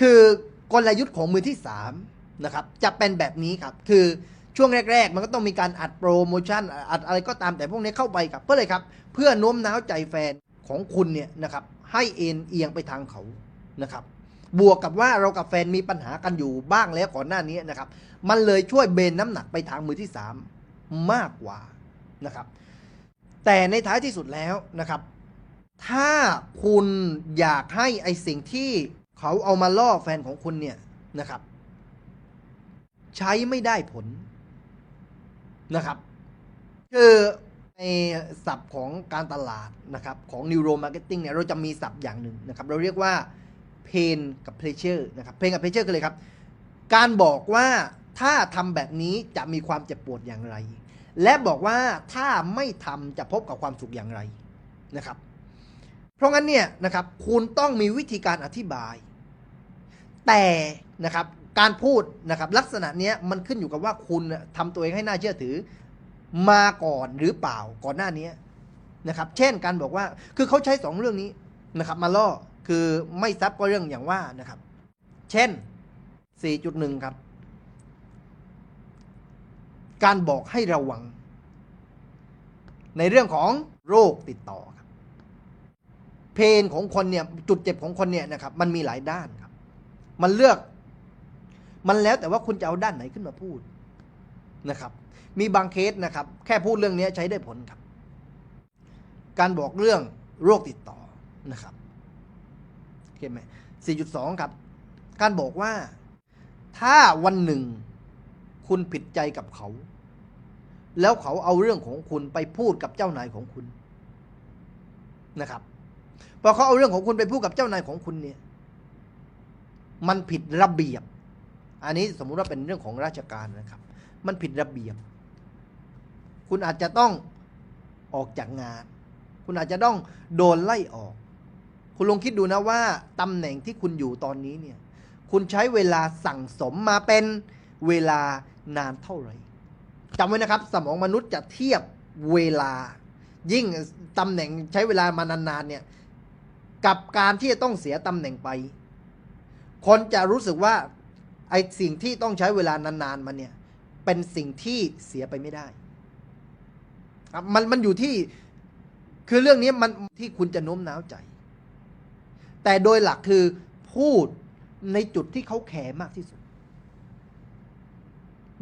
คือกลยุทธ์ของมือที่สามนะครับจะเป็นแบบนี้ครับ คือช่วงแรก ๆ มันก็ต้องมีการอัดโปรโมชั่นอัดอะไรก็ตามแต่พวกนี้เข้าไปครับเพื่ออะไรครับ เพื่อโน้มน้าวใจแฟนของคุณเนี่ยนะครับให้เอ็นเอียงไปทางเขานะครับ บวกกับว่าเรากับแฟนมีปัญหากันอยู่บ้างแล้วก่อนหน้านี้นะครับ มันเลยช่วยเบนน้ำหนักไปทางมือที่สามมากกว่านะครับ แต่ในท้ายที่สุดแล้วนะครับ ถ้าคุณอยากให้ไอสิ่งที่ เขาเอามาล่อแฟนของคุณเนี่ยนะครับ ใช้ไม่ได้ผลนะครับ คือในศัพท์ของการตลาดนะครับของ Neuro Marketing เนี่ยเราจะมีศัพท์อย่างหนึ่งนะครับ เราเรียกว่า pain กับ pleasure นะครับ pain กับ pleasure คืออะไรครับ การบอกว่าถ้าทำแบบนี้จะมีความเจ็บปวดอย่างไร และบอกว่าถ้าไม่ทำจะพบกับความสุขอย่างไรนะครับ เพราะงั้นเนี่ยนะครับคุณต้องมีวิธีการอธิบาย แต่นะครับการพูดนะครับลักษณะเนี้ยมันขึ้นอยู่กับว่าคุณน่ะทำตัวเองให้น่าเชื่อถือมาก่อนหรือเปล่าก่อนหน้านี้นะครับ เช่นการบอกว่าคือเขาใช้สองเรื่องนี้นะครับ มาล่อคือไม่ซับก็เรื่องอย่างว่านะครับ เช่น 4.1 ครับ การบอกให้ระวัง ในเรื่องของโรคติดต่อครับ เพนของคนเนี่ยจุดเจ็บของคนเนี่ยนะครับ มันมีหลายด้าน มันเลือก มันแล้วแต่ว่าคุณจะเอาด้านไหนขึ้นมาพูดนะครับ มีบางเคสนะครับ แค่พูดเรื่องนี้ใช้ได้ผลครับ การบอกเรื่องโรคติดต่อนะครับเข้าไหม4.2 ครับ การบอกว่าถ้าวันหนึ่งคุณผิดใจกับเขา แล้วเขาเอาเรื่องของคุณไปพูดกับเจ้านายของคุณนะครับ พอเขาเอาเรื่องของคุณไปพูดกับเจ้านายของคุณเนี่ย มันผิดระเบียบ อันนี้สมมุติว่าเป็นเรื่องของราชการนะครับ มันผิดระเบียบ คุณอาจจะต้องออกจากงาน คุณอาจจะต้องโดนไล่ออก คุณลองคิดดูนะว่าตำแหน่งที่คุณอยู่ตอนนี้เนี่ย คุณใช้เวลาสั่งสมมาเป็นเวลานานเท่าไหร่จำไว้นะครับ สมองมนุษย์จะเทียบเวลา ยิ่งตำแหน่งใช้เวลามานานๆเนี่ย กับการที่จะต้องเสียตำแหน่งไป คนจะรู้สึกว่าไอ้สิ่งที่ต้องใช้เวลานานๆมาเนี่ยเป็นสิ่งที่เสียไปไม่ได้ มันมันอยู่ที่คือเรื่องนี้มันที่คุณจะโน้มน้าวใจ แต่โดยหลักคือพูดในจุดที่เขาแคร์มากที่สุด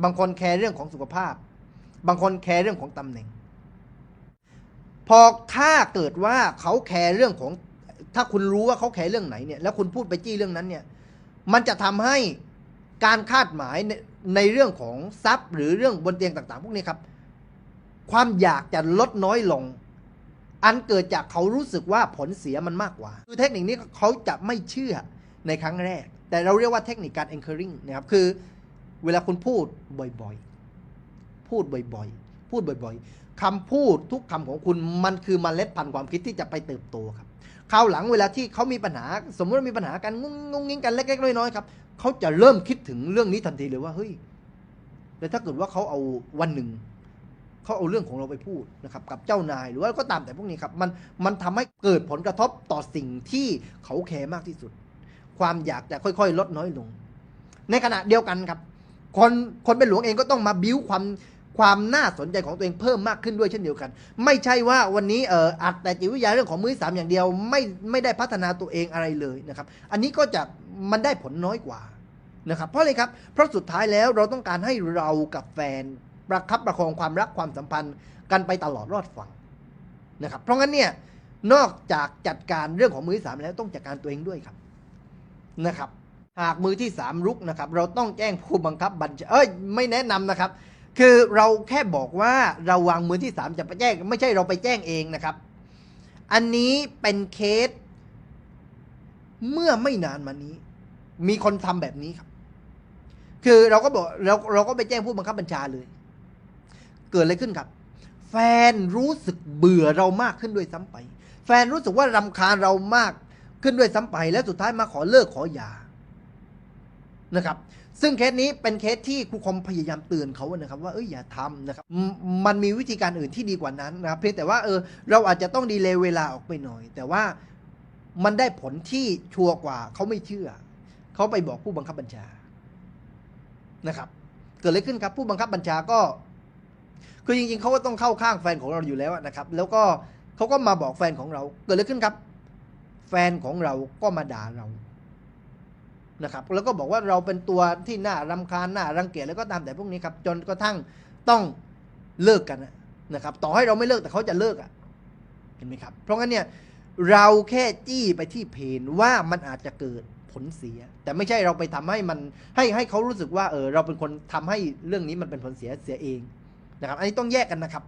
บางคนแคร์เรื่องของสุขภาพ บางคนแคร์เรื่องของตำแหน่ง พอถ้าเกิดว่าเขาแคร์เรื่องของ ถ้าคุณรู้ว่าเขาแคร์เรื่องไหนเนี่ย แล้วคุณพูดไปจี้เรื่องนั้นเนี่ย มันจะทำให้การคาดหมายในในเรื่องของทรัพย์ หรือเรื่องบนเตียงต่าง ๆ พวกนี้ครับ ความอยากจะลดน้อยลง อันเกิดจากเขารู้สึกว่าผลเสียมันมากกว่า คือเทคนิคนี้เขาจะไม่เชื่อในครั้งแรก แต่เราเรียกว่าเทคนิคการ anchoring นะครับ คือเวลาคุณพูดบ่อยๆ พูดบ่อยๆ พูดบ่อยๆคำพูดทุกคำของคุณมันคือมเมล็ดพันธุ์ความคิดที่จะไปเติบโตครับ คราวหลังเวลาที่เขามีปัญหา สมมติว่ามีปัญหากันงุ้งงุ้งงิ้งกันเล็กๆน้อยๆครับเขาจะเริ่มคิดถึงเรื่องนี้ทันทีเลยว่าเฮ้ยแล้วถ้าเกิดว่าเขาเอาวันหนึ่งเขาเอาเรื่องของเราไปพูดนะครับ กับเจ้านายหรือว่าก็ตามแต่พวกนี้ครับ มันมันทำให้เกิดผลกระทบต่อสิ่งที่เขาแคร์มากที่สุด ความอยากจะค่อย ๆ ลดน้อยลง ในขณะเดียวกันครับ คนคนเป็นหลวงเองก็ต้องมาบิ้วความ ความน่าสนใจของตัวเองเพิ่มมากขึ้นด้วยเช่นเดียวกัน ไม่ใช่ว่าวันนี้เอออัดแต่จิตวิทยาเรื่องของมือสามอย่างเดียว ไม่ไม่ได้พัฒนาตัวเองอะไรเลยนะครับ อันนี้ก็จะมันได้ผลน้อยกว่านะครับเพราะอะไรครับเพราะสุดท้ายแล้วเราต้องการให้เรากับแฟนประคับประคองความรักความสัมพันธ์กันไปตลอดรอดฝั่งนะครับ เพราะงั้นเนี่ยนอกจากจัดการเรื่องของมือที่สามแล้วต้องจัดการตัวเองด้วยครับนะครับ หากมือที่สามรุกนะครับ เราต้องแจ้งผู้บังคับบัญชาเอ้ยไม่แนะนำนะครับ คือเราแค่บอกว่าเราวางมือที่สามจะไปแจ้งไม่ใช่เราไปแจ้งเองนะครับ อันนี้เป็นเคส เมื่อไม่นานมานี้ มีคนทำแบบนี้ครับ คือเราก็บอกเราเราก็ไปแจ้งผู้บังคับบัญชาเลย เกิดอะไรขึ้นครับ แฟนรู้สึกเบื่อเรามากขึ้นด้วยซ้ำไป แฟนรู้สึกว่ารำคาญเรามากขึ้นด้วยซ้ำไป และสุดท้ายมาขอเลิกขอหย่านะครับ ซึ่งเคสนี้เป็นเคสที่ครูคอมพยายามเตือนเขานะครับว่าเอ้ยอย่าทำนะครับมันมีวิธีการอื่นที่ดีกว่านั้นนะครับเพียงแต่ว่าเออเราอาจจะต้องดีเลย์เวลาออกไปหน่อย แต่ว่ามันได้ผลที่ชัวร์กว่าเขาไม่เชื่อ เขาไปบอกผู้บังคับบัญชานะครับ เกิดอะไรขึ้นครับผู้บังคับบัญชาก็ คือจริงๆเขาก็ต้องเข้าข้างแฟนของเราอยู่แล้วนะครับ แล้วก็เขาก็มาบอกแฟนของเรา เกิดอะไรขึ้นครับ แฟนของเราก็มาด่าเรา นะครับแล้วก็บอกว่าเราเป็นตัวที่น่ารำคาญน่ารังเกียจแล้วก็ตามแต่พวกนี้ครับจนกระทั่งต้องเลิกกันนะครับต่อให้เราไม่เลิกแต่เขาจะเลิกอะเห็นไหมครับ เพราะงั้นเนี่ยเราแค่จี้ไปที่เพนว่ามันอาจจะเกิดผลเสีย แต่ไม่ใช่เราไปทำให้มันให้ให้เขารู้สึกว่าเออเราเป็นคนทำให้เรื่องนี้มันเป็นผลเสียเสียเองนะครับ อันนี้ต้องแยกกันนะครับ